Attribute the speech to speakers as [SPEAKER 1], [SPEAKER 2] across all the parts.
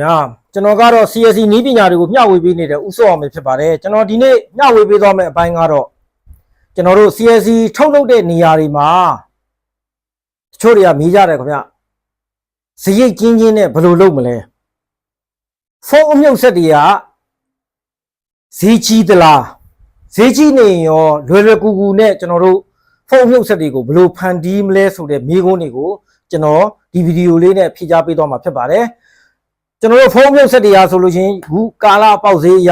[SPEAKER 1] ဗျာကျွန်တော်ကတော့ CSC နီးပညာတွေကိုမျှဝေပေးနေတဲ့ဥစောအောင်ပဲဖြစ်ပါတယ်ကျွန်တော်ဒီနေ့မျှဝေပေးသွားမယ့်အပိုင်းကတော့ကျွန်တော်တို့ CSC ထုတ်လုပ်တဲ့နေရာတွေမှာတချို့တွေကမေးကြတယ်ခင်ဗျဇရိတ်ကျင်းချင်းနဲ့ဘယ်လိုလုပ်မလဲဖုန်းအမြုပ်ဆက်တွေကဈေးကြီးသလားဈေးကြီးနေရင်ရောလွယ်လွယ်ကူကူနဲ့ကျွန်တော်တို့ဖုန်းအမြုပ်ဆက်တွေကိုဘယ်လိုဖန်တီးမလဲဆိုတဲ့မိကုန်းတွေကိုကျွန်တော်ဒီဗီဒီယိုလေးနဲ့ဖြေကြားပေးသွားမှာဖြစ်ပါတယ် ကျွန်တော်တို့ဖုန်းမြုပ်ဆက်တရားဆိုလို့ချင်းခုကာလာပေါက်ဈေးအရ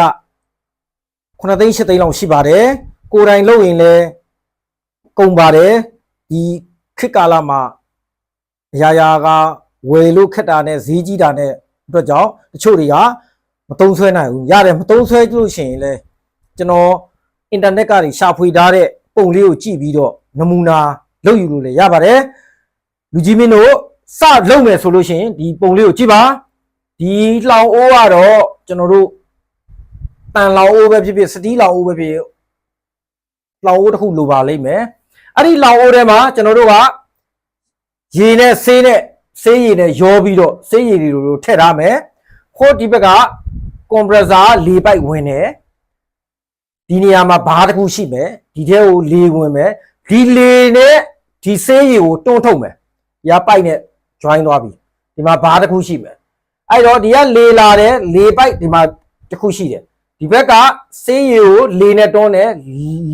[SPEAKER 1] 9သိန်း10သိန်းလောက်ရှိပါတယ်ကိုယ်တိုင်လုပ်ရင်လည်းကုန်ပါတယ်ဒီခေတ်ကာလမှာအရာရာကဝယ်လို့ခက်တာနဲ့ဈေးကြီးတာနဲ့အတွက်ကြောင့်တချို့တွေကမတုံးဆွဲနိုင်ဘူးရတယ်မတုံးဆွဲကြလို့ရှိရင်လည်းကျွန်တော်အင်တာနက်ကတွေရှာဖွေထားတဲ့ပုံလေးကိုကြည့်ပြီးတော့နမူနာလုပ်ယူလို့လည်းရပါတယ်လူကြီးမင်းတို့စလုပ်မယ်ဆိုလို့ရှိရင်ဒီပုံလေးကိုကြည့်ပါ ဒီလောင်အိုးကတော့ကျွန်တော်တို့တန်လောင်အိုးပဲဖြစ်ဖြစ်စတီးလောင်အိုးပဲဖြစ်ဖြစ်လောင်အိုးတစ်ခုလိုပါလိမ့်မယ်အဲ့ဒီလောင်အိုးထဲမှာကျွန်တော်တို့ကရေနဲ့ဆေးနဲ့ဆေးရည်နဲ့ရောပြီးတော့ဆေးရည်တွေကိုထည့်ထားမယ်ခိုးဒီဘက်ကကွန်ပရက်ဆာလေပိုက်ဝင်တယ်ဒီနေရာမှာဘားတစ်ခုရှိမယ်ဒီထဲကိုလေဝင်မယ်ဒီလေနဲ့ဒီဆေးရည်ကိုတွန်းထုတ်မယ်ရပိုက်နဲ့ join သွားပြီဒီမှာဘားတစ်ခုရှိမယ် အဲ့တော့ဒီကလေလာတယ်လေပိုက်ဒီမှာတစ်ခုရှိတယ်ဒီဘက်ကဆေးရည်ကိုလေနဲ့တွန်းတယ်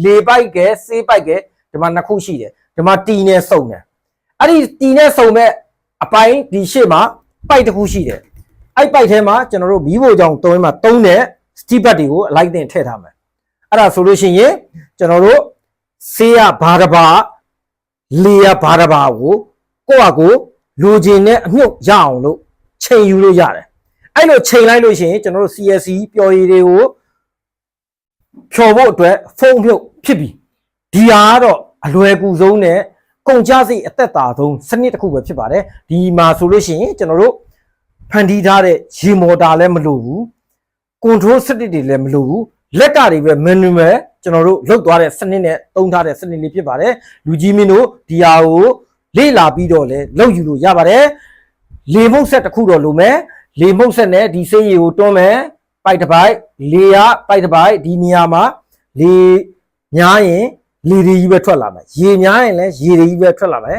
[SPEAKER 1] လေပိုက်ကဲဆေးပိုက်ကဲဒီမှာနှစ်ခုရှိတယ်ဒီမှာတီနဲ့စုံတယ်အဲ့ဒီတီနဲ့စုံမဲ့အပိုင်းဒီရှေ့မှာပိုက်တစ်ခုရှိတယ်အဲ့ပိုက်ထဲမှာကျွန်တော်တို့မီးဖိုချောင်တုံးမှာတုံးတဲ့စတီးဘတ်တွေကိုအလိုက်တင်ထည့်ထားမယ်အဲ့ဒါဆိုလို့ရှိရင်ကျွန်တော်တို့ဆေးရဘာတစ်ပါလေရဘာတစ်ပါကိုကိုယ့်ဟာကိုယ်လိုချင်တဲ့အမြုပ်ရအောင်လို့ ချိန်ယူလို့ရတယ်အဲ့လိုချိန်လိုက်လို့ရှိရင်ကျွန်တော်တို့ CSC ပျော်ရည်တွေကိုဖြော်ဖို့အတွက်ဖုံးဖြုတ်ဖြစ်ပြီဒီဟာကတော့အလွယ်ကူဆုံးနဲ့ကုန်ကျစရိတ်အသက်သာဆုံးစနစ်တစ်ခုပဲဖြစ်ပါတယ်ဒီမှာဆိုလို့ရှိရင်ကျွန်တော်တို့ဖန်တီးထားတဲ့ရေမော်တာလည်းမလိုဘူးကွန်ထရိုးစနစ်တွေလည်းမလိုဘူးလက်ကတွေပဲ manual ကျွန်တော်တို့လုတ်သွားတဲ့စနစ်နဲ့တုံးထားတဲ့စနစ်လေးဖြစ်ပါတယ်လူကြီးမင်းတို့ဒီဟာကိုလေ့လာပြီးတော့လည်းလုတ်ယူလို့ရပါတယ် လေမှုတ်ဆက်တစ်ခုတော့လိုမယ်လေမှုတ်ဆက်နဲ့ဒီဆေးရည်ကိုတွန်းမယ်ပိုက်တစ်ပိုက်လေရပိုက်တစ်ပိုက်ဒီနေရာမှာလေညားရင်လေတွေကြီးပဲထွက်လာမယ်ရေညားရင်လည်းရေတွေကြီးပဲထွက်လာမယ်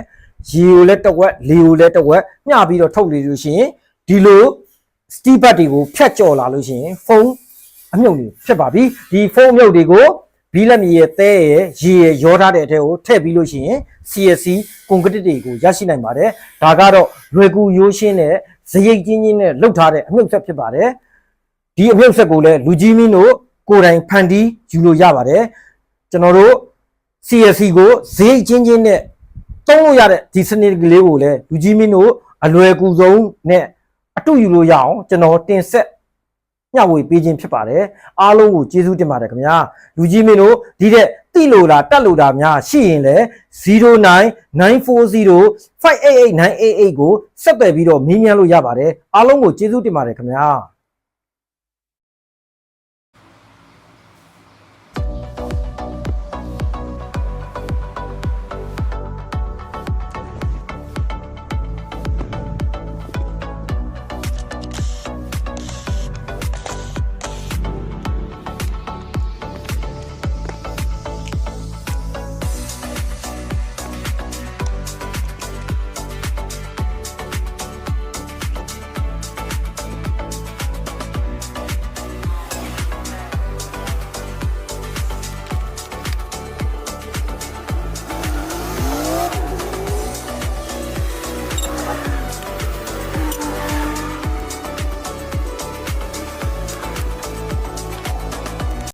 [SPEAKER 1] ရေကိုလည်းတစ်ဝက်လေကိုလည်းတစ်ဝက်မျှပြီးတော့ထုတ်လေလို့ရှိရင်ဒီလိုစတီးဘတ်တွေကိုဖြတ်ကျော်လာလို့ရှိရင်ဖုန်းအမြုပ်တွေဖြစ်ပါပြီဒီဖုန်းအမြုပ်တွေကို ဘီလက်မြေရဲ့သဲရဲ့ရေရဲ့ရောထားတဲ့အထက်ကိုထည့်ပြီးလို့ရှိရင် CSC ကွန်ကရစ်တွေကိုရရှိနိုင်ပါတယ်ဒါကတော့လွယ်ကူရိုးရှင်းတဲ့ဇရိတ်ချင်းချင်းနဲ့လှုပ်ထားတဲ့အမြုပ်ဆက်ဖြစ်ပါတယ်ဒီအမြုပ်ဆက်ကိုလည်းလူကြီးမင်းတို့ကိုယ်တိုင်ဖန်တီးယူလို့ရပါတယ်ကျွန်တော်တို့ CSC ကိုဇရိတ်ချင်းချင်းနဲ့သုံးလို့ရတဲ့ဒီစနစ်ကလေးကိုလည်းလူကြီးမင်းတို့အလွယ်ကူဆုံးနဲ့အတူယူလို့ရအောင်ကျွန်တော်တင်ဆက် ညဝေပေးခြင်းဖြစ်ပါတယ်အားလုံးကိုကျေးဇူးတင်ပါတယ်ခင်ဗျာလူကြီးမင်းတို့ဒီတဲ့တိလို့လားတက်လို့လားများရှိရင်လည်း09940 588988ကိုဆက်သွယ်ပြီးတော့မေးမြန်းလို့ရပါတယ်အားလုံးကိုကျေးဇူးတင်ပါတယ်ခင်ဗျာ